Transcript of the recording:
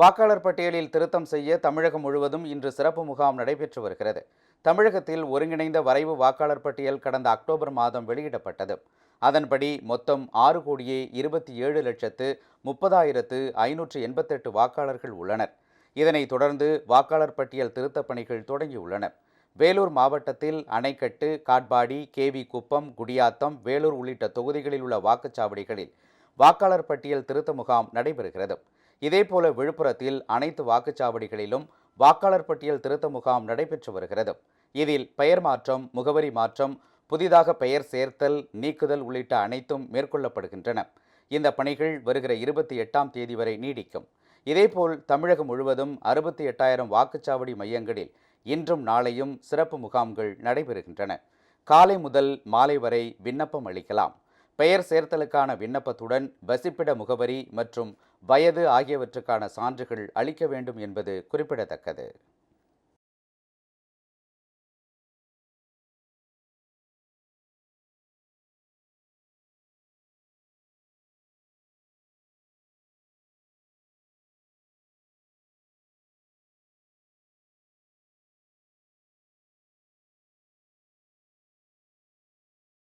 வாக்காளர் பட்டியலில் திருத்தம் செய்ய தமிழகம் முழுவதும் இன்று சிறப்பு முகாம் நடைபெற்று வருகிறது. தமிழகத்தில் ஒருங்கிணைந்த வரைவு வாக்காளர் பட்டியல் கடந்த அக்டோபர் மாதம் வெளியிடப்பட்டது. அதன்படி மொத்தம் ஆறு கோடியே இருபத்தி ஏழு லட்சத்து முப்பதாயிரத்து ஐநூற்று எண்பத்தெட்டு வாக்காளர்கள் உள்ளனர். இதனைத் தொடர்ந்து வாக்காளர் பட்டியல் திருத்தப் பணிகள் தொடங்கியுள்ளன. வேலூர் மாவட்டத்தில் அணைக்கட்டு காட்பாடி கேவி குப்பம் குடியாத்தம் வேலூர் உள்ளிட்ட தொகுதிகளில் உள்ள வாக்குச்சாவடிகளில் வாக்காளர் பட்டியல் திருத்த முகாம் நடைபெறுகிறது. இதேபோல விழுப்புரத்தில் அனைத்து வாக்குச்சாவடிகளிலும் வாக்காளர் பட்டியல் திருத்த முகாம் நடைபெற்று வருகிறது. இதில் பெயர் மாற்றம் முகவரி மாற்றம் புதிதாக பெயர் சேர்த்தல் நீக்குதல் உள்ளிட்ட அனைத்தும் மேற்கொள்ளப்படுகின்றன. இந்த பணிகள் வருகிற இருபத்தி எட்டாம் தேதி வரை நீடிக்கும். இதேபோல் தமிழகம் முழுவதும் அறுபத்தி எட்டாயிரம் வாக்குச்சாவடி மையங்களில் இன்றும் நாளையும் சிறப்பு முகாம்கள் நடைபெறுகின்றன. காலை முதல் மாலை வரை விண்ணப்பம் அளிக்கலாம். பெயர் சேர்த்தலுக்கான விண்ணப்பத்துடன் வசிப்பிட முகவரி மற்றும் வயது ஆகியவற்றுக்கான சான்றுகள் அளிக்க வேண்டும் என்பது குறிப்பிடத்தக்கது.